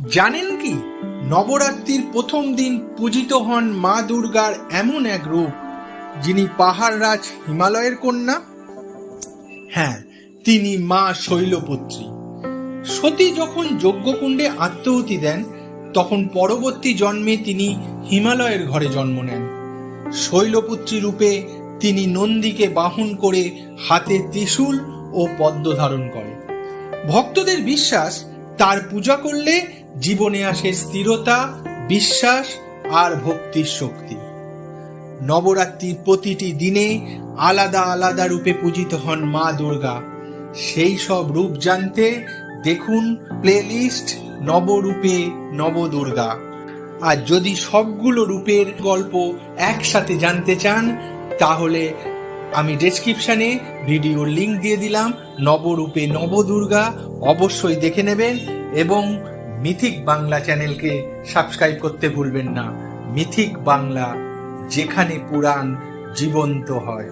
জানেন কি? নবরাত্রির প্রথম দিন পূজিত হন মা দুর্গার এমন এক রূপ, যিনি পাহাড়রাজ হিমালয়ের কন্যা? হ্যাঁ তিনি মা শৈলপুত্রী। সতী যখন যজ্ঞকুণ্ডে আত্মহুতি দেন, তখন পরবর্তী জন্মে তিনি হিমালয়ের ঘরে জন্ম নেন। শৈলপুত্রী রূপে তিনি নন্দীকে বাহন করে হাতে ত্রিশূল ও পদ্ম ধারণ করেন। ভক্তদের বিশ্বাস, তার পূজা করলে জীবনে আসে স্থিরতা, বিশ্বাস আর ভক্তির শক্তি। নবরাত্রির প্রতিটি দিনে আলাদা আলাদা রূপে পূজিত হন মা দুর্গা। সেই সব রূপ জানতে দেখুন প্লেলিস্ট নবরূপে নবদুর্গা। আর যদি সবগুলো রূপের গল্প একসাথে জানতে চান, তাহলে আমি ডেসক্রিপশনে ভিডিওর লিংক দিয়ে দিলাম। নবরূপে নবদুর্গা অবশ্যই দেখে নেবেন এবং মিথিক বাংলা চ্যানেলকে সাবস্ক্রাইব করতে ভুলবেন না। মিথিক বাংলা যেখানে পুরাণ জীবন্ত হয়।